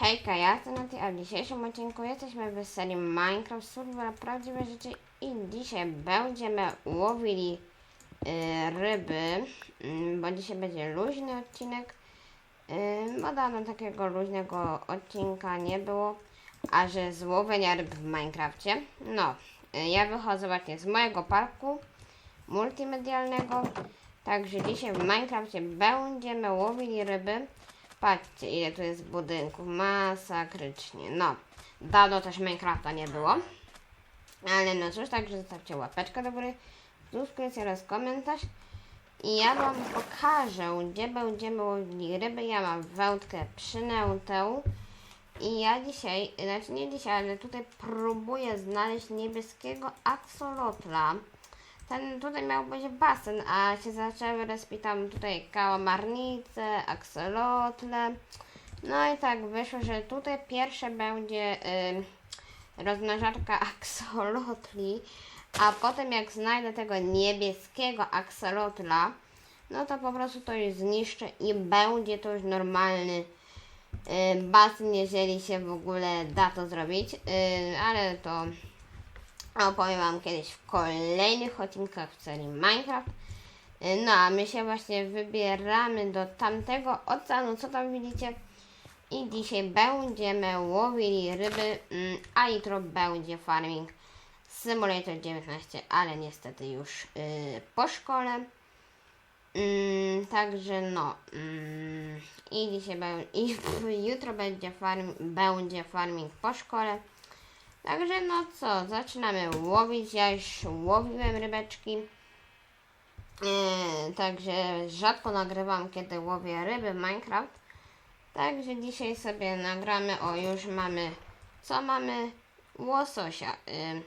Hejka, ja jestem a w dzisiejszym odcinku jesteśmy w serii Minecraft Survival Prawdziwe Rzeczy i dzisiaj będziemy łowili y, ryby, y, bo dzisiaj będzie luźny odcinek, y, bo dawno takiego luźnego odcinka nie było, a że z łowienia ryb w Minecrafcie. No, y, ja wychodzę właśnie z mojego parku multimedialnego, także dzisiaj w Minecrafcie będziemy łowili ryby. Patrzcie, ile tu jest budynków. Masakrycznie. No, dawno też Minecrafta nie było. Ale no cóż, także zostawcie łapeczkę do góry, subskrypcję oraz komentarz. I ja Wam pokażę, gdzie będziemy łowili ryby. Ja mam wędkę przynętę. I ja dzisiaj, znaczy nie dzisiaj, ale tutaj próbuję znaleźć niebieskiego aksolotla. Ten tutaj miał być basen, a się zaczęły respić tutaj kałamarnice, akselotle. No i tak wyszło, że tutaj pierwsze będzie y, rozmnażarka aksolotli, a potem jak znajdę tego niebieskiego aksolotla, no to po prostu to już zniszczę i będzie to już normalny y, basen, jeżeli się w ogóle da to zrobić, y, ale to opowiem Wam kiedyś w kolejnych odcinkach w serii Minecraft. No a my się właśnie wybieramy do tamtego oceanu, co tam widzicie. I dzisiaj będziemy łowili ryby, mm, a jutro będzie farming Simulator 19, ale niestety już y, po szkole. Mm, także no. Mm, I dzisiaj i jutro będzie, farm, będzie farming po szkole. Także no co, zaczynamy łowić. Ja już łowiłem rybeczki. Yy, także rzadko nagrywam, kiedy łowię ryby w Minecraft. Także dzisiaj sobie nagramy. O, już mamy. Co mamy? Łososia. Yy,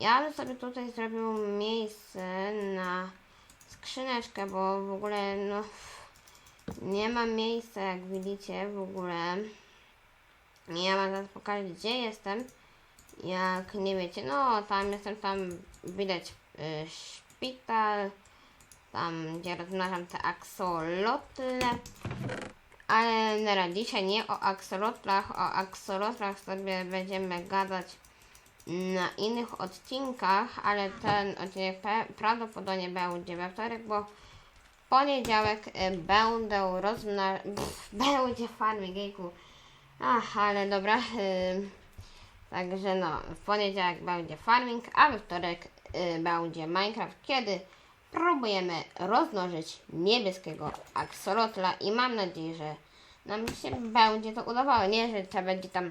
ja bym sobie tutaj zrobił miejsce na skrzyneczkę, bo w ogóle no nie ma miejsca, jak widzicie, w ogóle. Ja wam zaraz pokażę, gdzie jestem. Jak nie wiecie, no tam jestem, tam widać y, szpital, tam gdzie rozmnażam te aksolotle. Ale na dzisiaj nie o aksolotlach, o aksolotlach sobie będziemy gadać na innych odcinkach, ale ten odcinek prawdopodobnie będzie we wtorek, bo w poniedziałek y, będę rozmna... pff, będzie farming. Ach, ale dobra. Y, Także no, w poniedziałek będzie farming, a we wtorek y, będzie Minecraft, kiedy próbujemy rozmnożyć niebieskiego aksolotla i mam nadzieję, że nam się będzie to udawało. Nie, że trzeba będzie tam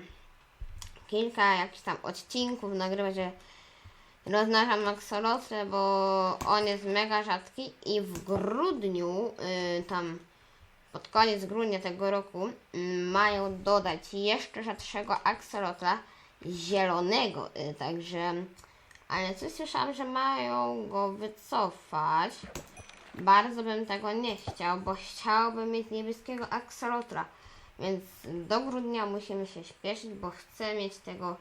kilka jakichś tam odcinków nagrywać, że rozmnażam aksolotle, bo on jest mega rzadki i w grudniu y, tam pod koniec grudnia tego roku mm, mają dodać jeszcze rzadszego aksolotla zielonego, y, także ale coś słyszałam, że mają go wycofać. Bardzo bym tego nie chciał, bo chciałbym mieć niebieskiego aksolotra. Więc do grudnia musimy się śpieszyć, bo chcę mieć tego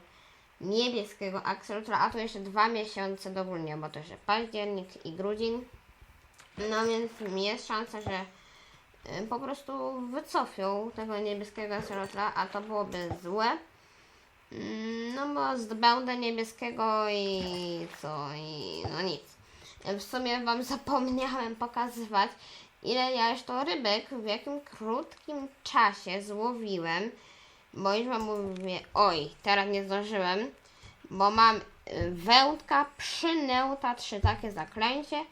niebieskiego aksolotra, a to jeszcze dwa miesiące do grudnia, bo to jeszcze październik i grudzień. No więc jest szansa, że y, po prostu wycofią tego niebieskiego aksolotra, a to byłoby złe. Mm, No bo zdobędę niebieskiego i co? I no nic. W sumie wam zapomniałem pokazywać, ile ja już to rybek w jakim krótkim czasie złowiłem. Bo już wam mówię, oj, teraz nie zdążyłem, bo mam y, wędka, przynęta, trzy takie zaklęcie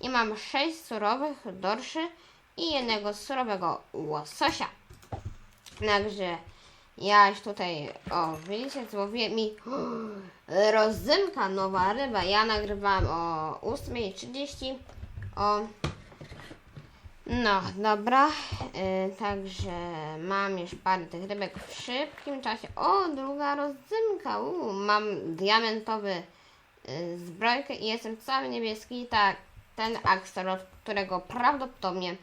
i mam sześć surowych dorszy i jednego surowego łososia. Także ja już tutaj, o, widzicie, złowiłem mi rozdymka, nowa ryba. Ja nagrywałam o 8.30. O, no, dobra. Y, także mam już parę tych rybek w szybkim czasie. O, druga rozdymka. U, mam diamentowy y, zbrojkę i jestem cały niebieski. Tak, ten aksolot, którego prawdopodobnie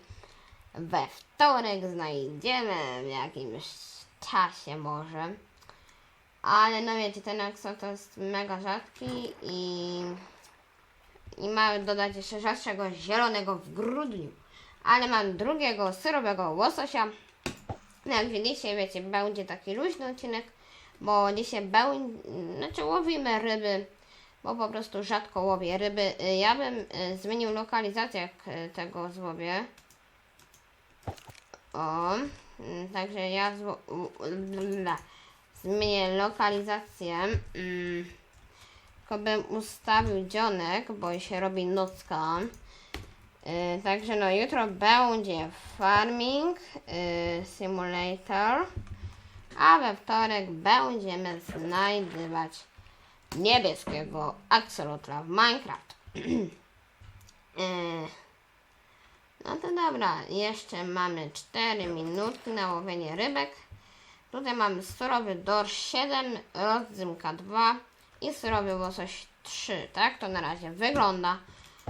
we wtorek znajdziemy w jakimś czasie może. Ale no wiecie, ten aksolot to jest mega rzadki i, i ma dodać jeszcze rzadszego zielonego w grudniu. Ale mam drugiego surowego łososia, No jak widzicie, wiecie, będzie taki luźny odcinek, bo dzisiaj będzie, znaczy łowimy ryby, bo po prostu rzadko łowię ryby. Ja bym y, zmienił lokalizację, jak y, tego złowię. O, także ja zmienię lokalizację. Mm, tylko bym ustawił dzionek, bo się robi nocka. Y, także no jutro będzie farming y, simulator, a we wtorek będziemy znajdywać niebieskiego axolotla w Minecraft. Y, no to dobra, jeszcze mamy 4 minutki na łowienie rybek. Tutaj mamy surowy dorsz 7, rodzymka 2 i surowy łosoś 3, tak? To na razie wygląda.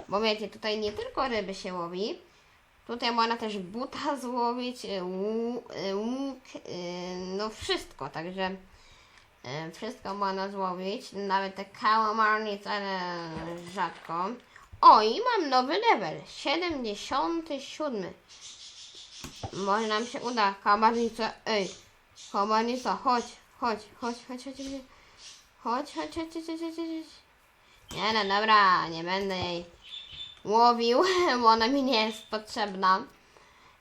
Bo wiecie, tutaj nie tylko ryby się łowi, tutaj można też buta złowić, y, y, łuk, y, no wszystko, także wszystko można złowić, nawet te kałamarnice, ale rzadko. O, i mam nowy level. 77. Może nam się uda. Kabarnica, ej. Kabarnica, chodź, chodź, chodź, chodź, chodź, chodź. Chodź, chodź, chodź, chodź, chodź, chodź. Nie no, dobra, nie będę jej łowił, bo ona mi nie jest potrzebna.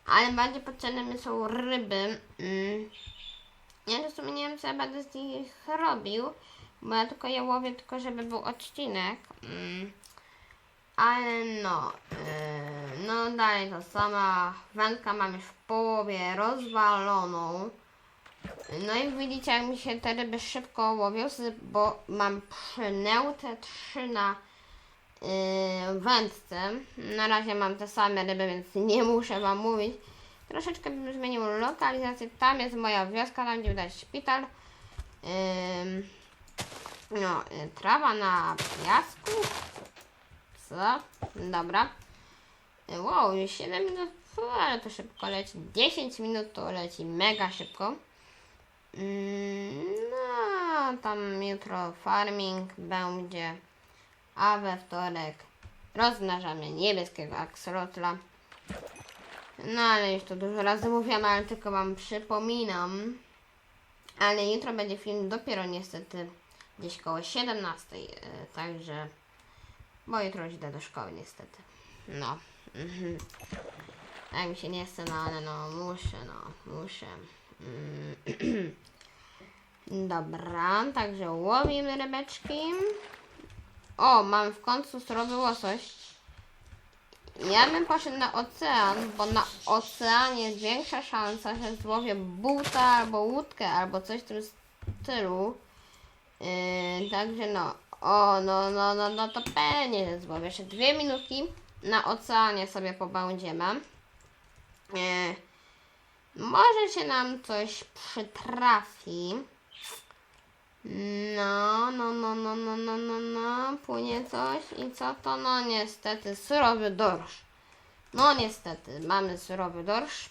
Ale bardziej potrzebne mi są ryby. Mm. Ja w nie wiem, co ja będę z nich robił, bo ja tylko je łowię, tylko żeby był odcinek. Mm. Ale no, yy, no dalej to sama wędka mam już w połowie rozwaloną. No i widzicie, jak mi się te ryby szybko łowią, bo mam przynętę trzy na yy, wędce. Na razie mam te same ryby, więc nie muszę Wam mówić. Troszeczkę bym zmienił lokalizację. Tam jest moja wioska, tam gdzie widać szpital. Ym, no, y, trawa na piasku. Co? Dobra. Wow, już 7 minut, ale to szybko leci. 10 minut to leci mega szybko. Mm, No, tam jutro farming będzie, a we wtorek rozmnażamy niebieskiego aksolotla. No, ale już to dużo razy mówiłam, ale tylko Wam przypominam. Ale jutro będzie film dopiero niestety gdzieś koło 17, yy, także, bo jutro idę do szkoły niestety. No. Tak mi się nie chce, no ale no muszę, no muszę. Mm. Dobra, także łowimy rybeczki. O, mam w końcu surowy łosoś. Ja bym poszedł na ocean, bo na oceanie jest większa szansa, że złowię buta albo łódkę, albo coś w tym stylu. Yy, także no, o, no, no, no, no to pewnie, złowię. Jeszcze dwie minutki na oceanie sobie pobędziemy. Yy, może się nam coś przytrafi. No, no, no, no, no, no, no, no, płynie coś i co to? No niestety, surowy dorsz. No niestety, mamy surowy dorsz.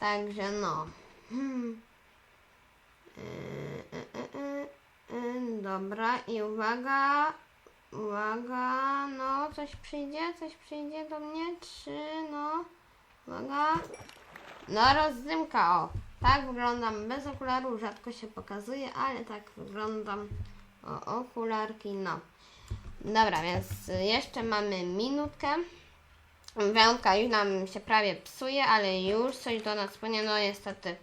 Także no. Hmm. Yy, yy, yy, dobra i uwaga, uwaga, no coś przyjdzie, coś przyjdzie do mnie, trzy, no, uwaga. No rozdymka, o. Tak wyglądam bez okularu, rzadko się pokazuje, ale tak wyglądam. O, okularki, no. Dobra, więc jeszcze mamy minutkę. Wędka już nam się prawie psuje, ale już coś do nas płynie. No niestety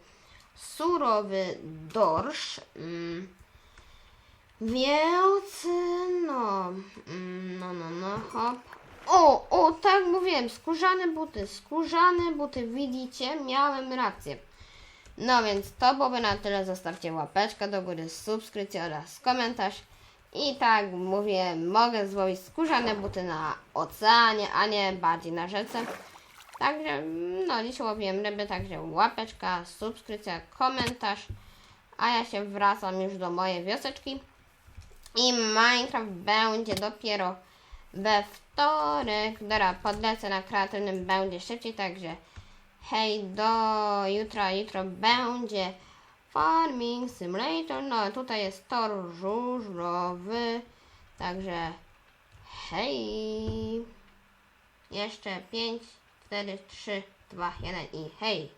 surowy dorsz. Mm. Więc no, mm, no, no, no, hop. O, o, tak mówiłem, skórzane buty, skórzane buty, widzicie, miałem rację. No więc to byłoby na tyle. Zostawcie łapeczkę do góry, subskrypcję oraz komentarz. I tak mówię, mogę złowić skórzane buty na oceanie, a nie bardziej na rzece. Także, no dziś łowiłem ryby, także łapeczka, subskrypcja, komentarz. A ja się wracam już do mojej wioseczki. I Minecraft będzie dopiero we wtorek. Dobra, podlecę na kreatywnym, będzie szybciej, także hej, do jutra. Jutro będzie Farming Simulator. No, tutaj jest tor żużlowy. Także hej. Jeszcze 5, 4, 3, 2, 1 i hej.